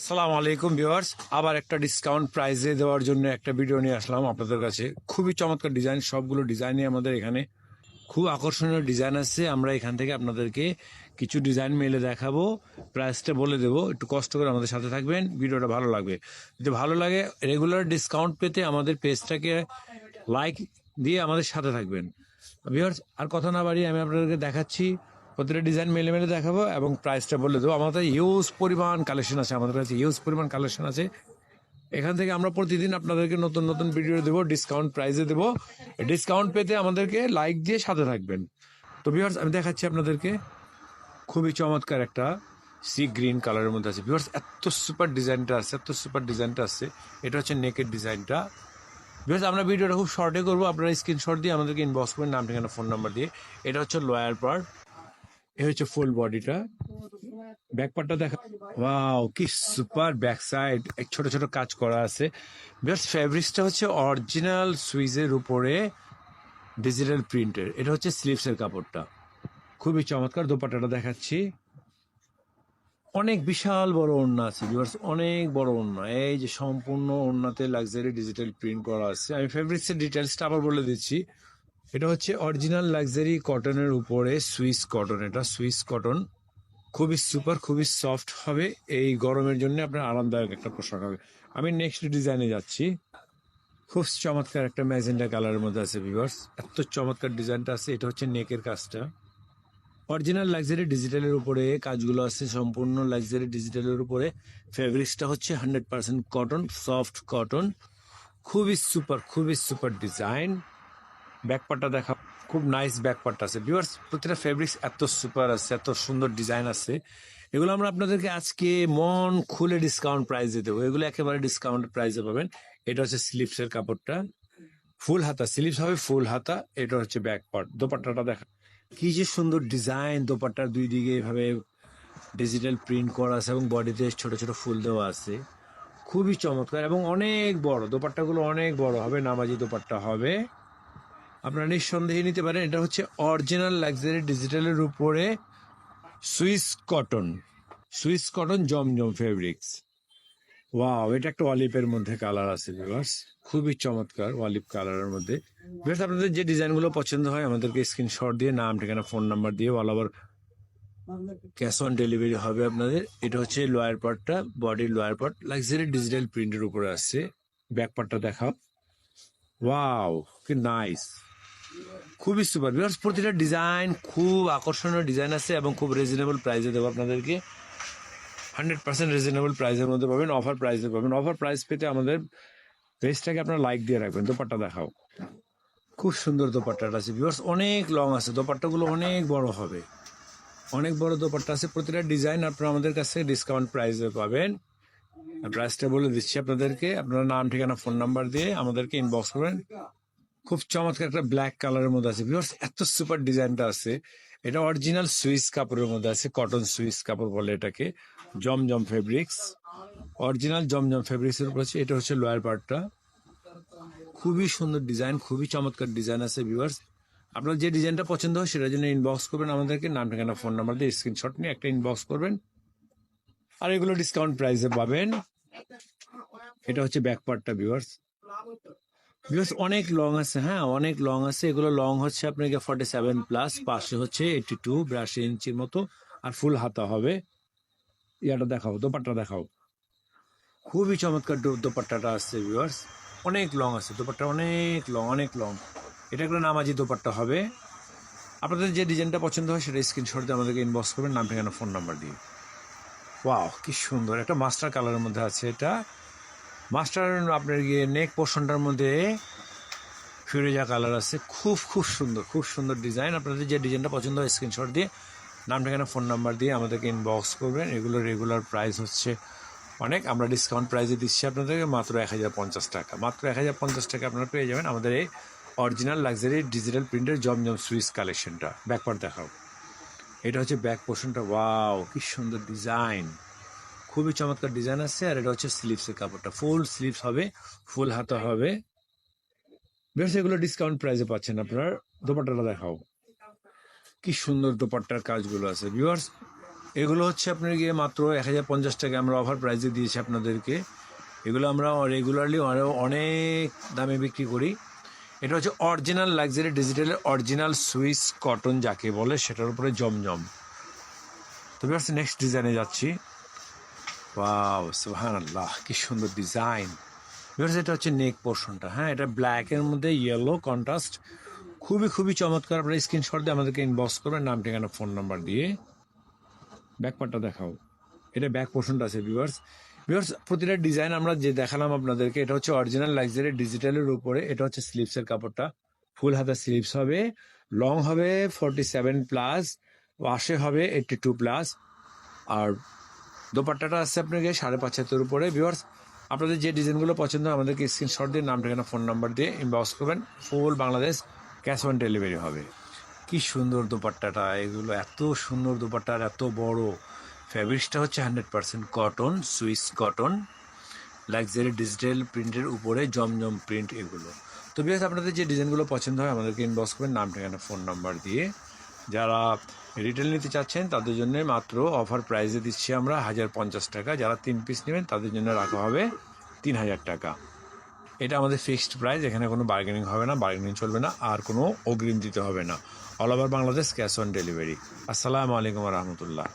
আসসালামু আলাইকুম ভিউয়ার্স। আবার একটা ডিসকাউন্ট প্রাইজে দেওয়ার জন্য একটা ভিডিও নিয়ে আসলাম আপনাদের কাছে। খুবই চমৎকার ডিজাইন সবগুলো ডিজাইনই আমাদের এখানে। খুব আকর্ষণীয় ডিজাইন আছে। আমরা এখান থেকে আপনাদেরকে কিছু ডিজাইন মেলে দেখাবো। প্রাইসটা বলে দেবো। একটু কষ্ট করে আমাদের সাথে থাকবেন। ভিডিওটা ভালো লাগবে। যদি ভালো লাগে রেগুলার ডিসকাউন্ট পেতে আমাদের পেজটাকে লাইক দিয়ে আমাদের সাথে থাকবেন। ভিউয়ার্স, আর কথা না বাড়িয়ে আমি আপনাদেরকে দেখাচ্ছি প্রতিটা ডিজাইন মেলে মেলে দেখাবো এবং প্রাইসটা বলে দেবো। আমাদের ইউজ পরিমাণ কালেকশন আছে, আমাদের কাছে ইউজ পরিমাণ কালেকশন আছে। এখান থেকে আমরা প্রতিদিন আপনাদেরকে নতুন নতুন ভিডিও দেবো ডিসকাউন্ট প্রাইজে দেবো। ডিসকাউন্ট পেতে আমাদেরকে লাইক দিয়ে সাথে থাকবেন। তো ভিউয়ার্স আমি দেখাচ্ছি আপনাদেরকে। খুবই চমৎকার একটা সি গ্রিন কালারের মধ্যে আছে। ভিউয়ার্স এত সুপার ডিজাইনটা আছে, এত সুপার ডিজাইনটা আছে। এটা হচ্ছে নেকের ডিজাইনটা বিকজ আমরা ভিডিওটা খুব শর্টে করব। আপনারা স্ক্রিনশট দিয়ে আমাদেরকে ইনবক্স করবেন নাম, ঠিকানা ফোন নাম্বার দিয়ে। এটা হচ্ছে লোয়ার পার্ট এ হচ্ছে ফুল বডিটা ব্যাক পার্টটা দেখা ওয়াও কি সুপার ব্যাক সাইড ছোট ছোট কাজ করা আছে। বিকজ ফ্যাব্রিক্সটা হচ্ছে অরিজিনাল সুইজের উপরে ডিজিটাল প্রিন্টের এটা হচ্ছে স্লিভসের কাপড়টা। খুবই চমৎকার দোপাট্টাটা দেখাচ্ছি। অনেক বিশাল বড় ওড়না আছে ভিউয়ার্স অনেক বড় ওড়না। এই যে সম্পূর্ণ ওড়নাতে লাক্সারি ডিজিটাল প্রিন্ট করা আছে। আমি ফেব্রিক্সের ডিটেলসটা আবার বলে দিচ্ছি। এটা হচ্ছে অরিজিনাল লাক্সারি কটনের উপরে সুইস কটন এটা সুইস কটন খুবই সুপার খুবই সফট হবে। এই গরমের জন্য আপনার আরামদায়ক একটা পোশাক হবে। আমি নেক্সট ডিজাইনে যাচ্ছি। খুব চমৎকার একটা ম্যাজেন্ডা কালারের মধ্যে আছে ভিউয়ার্স এত চমৎকার ডিজাইনটা আছে, এটা হচ্ছে নেকের কাজটা। অরিজিনাল লাক্সারি ডিজিটালের উপরে কাজগুলো আছে, সম্পূর্ণ লাক্সারি ডিজিটালের উপরে। ফেব্রিক্সটা হচ্ছে hundred percent cotton soft cotton খুবই সুপার খুবই সুপার ডিজাইন ব্যাকপার্টটা দেখা, খুব নাইস ব্যাকপার্ট আছে। ভিউয়ার্স প্রতিটা ফেব্রিক্স এত সুপার আছে, এত সুন্দর ডিজাইন আছে। এগুলো আমরা আপনাদেরকে আজকে মন খুলে ডিসকাউন্ট প্রাইসে দেবো। এগুলো একেবারে ডিসকাউন্ট প্রাইসে পাবেন। এটা হচ্ছে স্লিপসের কাপড়টা। ফুল হাতা স্লিপস হবে ফুল হাতা, এটা হচ্ছে ব্যাক পার্ট দোপাট্টাটা দেখা, কি যে সুন্দর ডিজাইন দোপাট্টার দুই দিকে এভাবে ডিজিটাল প্রিন্ট করা আছে এবং বডিতে ছোট ছোট ফুল দেওয়া আছে। খুবই চমৎকার এবং অনেক বড়। দোপাট্টাগুলো অনেক বড় হবে, নামাজি দোপাট্টা হবে। আপনারা নিঃসন্দেহে নিতে পারেন। এটা হচ্ছে অরিজিনাল লাক্সারি ডিজিটালের উপরে সুইস কটন সুইস কটন জমজম ফেব্রিক্স ওয়াও এটা একটা অলিপের মধ্যে কালার আছে ভিউয়ার্স খুবই চমৎকার অলিভ কালারের মধ্যে। ভিউয়ার্স আপনাদের যে ডিজাইনগুলো পছন্দ হয়, আমাদেরকে স্ক্রিনশট দিয়ে, নাম, ঠিকানা ফোন নাম্বার দিয়ে all over cash on delivery হবে আপনাদের। এটা হচ্ছে লোয়ার পার্টটা বডির লোয়ার পার্ট লাক্সারি ডিজিটাল প্রিন্টের উপরে আসছে ব্যাক পার্টটা দেখাও। ওয়াও কি নাইস খুবই সুপার। বিকজ প্রতিটা ডিজাইন খুব আকর্ষণীয় ডিজাইন আছে এবং খুব রিজনেবল প্রাইসে দেবো আপনাদেরকে। হান্ড্রেড পার্সেন্ট রিজনেবল প্রাইসের মধ্যে পাবেন অফার প্রাইসে পাবেন। অফার প্রাইস পেতে আমাদের পেজটাকে আপনারা লাইক দিয়ে রাখবেন, দোপাট্টা দেখাও। খুব সুন্দর দোপাট্টাটা আছে। ভিউয়ার্স অনেক লং আছে। দোপাট্টাগুলো অনেক বড় হবে। অনেক বড় দোপাট্টা আছে। প্রতিটা ডিজাইন আপনারা আমাদের কাছে ডিসকাউন্ট প্রাইসে পাবেন। প্রাইসটা বলে দিচ্ছি আপনাদেরকে। আপনারা নাম, ঠিকানা ফোন নাম্বার দিয়ে আমাদেরকে ইনবক্স করবেন। খুব চমৎকার একটা ব্ল্যাক কালারের মধ্যে আছে। ভিউয়ার্স এত সুপার ডিজাইনটা আছে। এটা অরিজিনাল সুইস কাপড়ের মধ্যে আছে কটন সুইস কাপড় বলে এটাকে। জমজম ফেব্রিক্স অরিজিনাল জমজম ফেব্রিক্সের উপর আছে। এটা হচ্ছে লোয়ার পার্টটা খুবই সুন্দর ডিজাইন খুবই চমৎকার ডিজাইন আছে ভিউয়ার্স আপনার যে ডিজাইনটা পছন্দ হয়, সেটার জন্য ইনবক্স করবেন আমাদেরকে। নাম, ঠিকানা ফোন নাম্বার দিয়ে স্ক্রিনশট নিয়ে একটা ইনবক্স করবেন। আর এগুলো ডিসকাউন্ট প্রাইসে পাবেন। এটা হচ্ছে ব্যাক পার্টটা ভিউয়ার্স ভিউয়ার্স অনেক লং আছে হ্যাঁ অনেক লং আছে। এগুলো লং হচ্ছে আপনাকে ফর্টি সেভেন প্লাস পাশে হচ্ছে এইটি টু বিরাশি ইঞ্চির মতো, আর ফুল হাতা হবে। ইয়াটা দেখাও, দোপাট্টা দেখাও। খুবই চমৎকার দোপাট্টাটা আসছে ভিউয়ার্স অনেক লং আছে, দোপাট্টা অনেক লং অনেক লং এটা একটা নামাজি দোপাট্টা হবে। আপনাদের যে ডিজাইনটা পছন্দ হয়, সেটা স্ক্রিনশট দিয়ে আমাদেরকে ইনবক্স করবেন, নাম, ঠিকানা ফোন নাম্বার দিয়ে। ওয়াও কি সুন্দর, একটা মাস্টার কালারের মধ্যে আছে এটা। মাস্টার, আপনার গিয়ে নেক পোর্শনটার মধ্যে ফিরোজা কালার আছে। খুব খুব সুন্দর খুব সুন্দর ডিজাইন আপনাদের যে ডিজাইনটা পছন্দ হয় স্ক্রিনশট দিয়ে নাম ঠিকানা ফোন নাম্বার দিয়ে আমাদেরকে ইনবক্স করবেন। এগুলো রেগুলার প্রাইস হচ্ছে অনেক। আমরা ডিসকাউন্ট প্রাইসে দিচ্ছি আপনাদেরকে মাত্র এক হাজার পঞ্চাশ টাকা। মাত্র এক হাজার পঞ্চাশ টাকা আপনারা পেয়ে যাবেন আমাদের এই অরিজিনাল লাক্সারি ডিজিটাল প্রিন্টের জমজম সুইস কালেকশনটা ব্যাকপার্ট দেখাও। এটা হচ্ছে ব্যাক পোর্শনটা ওয়াও কি সুন্দর ডিজাইন খুবই চমৎকার ডিজাইন আছে, আর এটা হচ্ছে স্লিভসের কাপড়টা। ফুল স্লিভস হবে ফুল হাতা হবে। বেশ এগুলো ডিসকাউন্ট প্রাইসে পাচ্ছেন আপনার। দোপাট্টাটা দেখাও। কি সুন্দর দোপাট্টার কাজগুলো আছে। ভিউয়ার্স এগুলো হচ্ছে আপনার গিয়ে মাত্র এক হাজার পঞ্চাশ টাকা আমরা অফার প্রাইসে দিয়েছি আপনাদেরকে। এগুলো আমরা রেগুলারলি অনেক দামে বিক্রি করি। এটা হচ্ছে অরিজিনাল লাক্সারি ডিজিটালের অরিজিনাল সুইস কটন যাকে বলে, সেটার উপরে জমজম। তো নেক্সট ডিজাইনে যাচ্ছি। ওয়াও সুহান আল্লাহ কি সুন্দর ডিজাইন ভিউয়ার্স এটা হচ্ছে নেক পোর্শনটা হ্যাঁ এটা ব্ল্যাকের মধ্যে ইয়েলো কন্ট্রাস্ট খুবই খুবই চমৎকার। আপনারা স্ক্রিনশট দিয়ে আমাদেরকে ইনবক্স করবেন, নাম, ঠিকানা ফোন নাম্বার দিয়ে। ব্যাক পার্টটা দেখাও। এটা ব্যাক পোর্শনটা আছে ভিউয়ার্স ভিউয়ার্স প্রতিটা ডিজাইন আমরা যে দেখালাম আপনাদেরকে, এটা হচ্ছে অরিজিনাল লাক্সারি ডিজিটালের উপরে। এটা হচ্ছে স্লিপসের কাপড়টা। ফুল হাতা স্লিপস হবে। লং হবে ফর্টি সেভেন প্লাস ওয়াশে হবে এইটটি টু প্লাস আর দোপাট্টাটা আছে আপনাকে সাড়ে পাঁচ হাতের উপরে। ভিউয়ার্স আপনাদের যে ডিজাইনগুলো পছন্দ হয় আমাদেরকে স্ক্রিনশট দিয়ে নাম, ঠিকানা ফোন নাম্বার দিয়ে ইনবক্স করবেন। Full Bangladesh cash on delivery হবে। কি সুন্দর দোপাট্টাটা, এগুলো এত সুন্দর দোপাট্টা এত বড়। ফ্যাব্রিক্সটা হচ্ছে hundred percent cotton Swiss cotton luxury digital প্রিন্টের উপরে জমজম প্রিন্ট এগুলো। তো বিকজ আপনাদের যে ডিজাইনগুলো পছন্দ হয়, আমাদেরকে ইনবক্স করবেন, নাম, ঠিকানা ফোন নাম্বার দিয়ে। যারা রিটেল নিতে চাচ্ছেন, তাদের জন্য মাত্র অফার প্রাইসে দিচ্ছি আমরা হাজার পঞ্চাশ টাকা। যারা তিন পিস নেবেন, তাদের জন্য রাখা হবে তিন হাজার টাকা। এটা আমাদের ফিক্সড প্রাইস এখানে কোনো বার্গেনিং হবে না বার্গেনিং চলবে না, আর কোনো অগ্রিম দিতে হবে না। All over Bangladesh cash on delivery আসসালামু আলাইকুম রহমতুল্লাহ।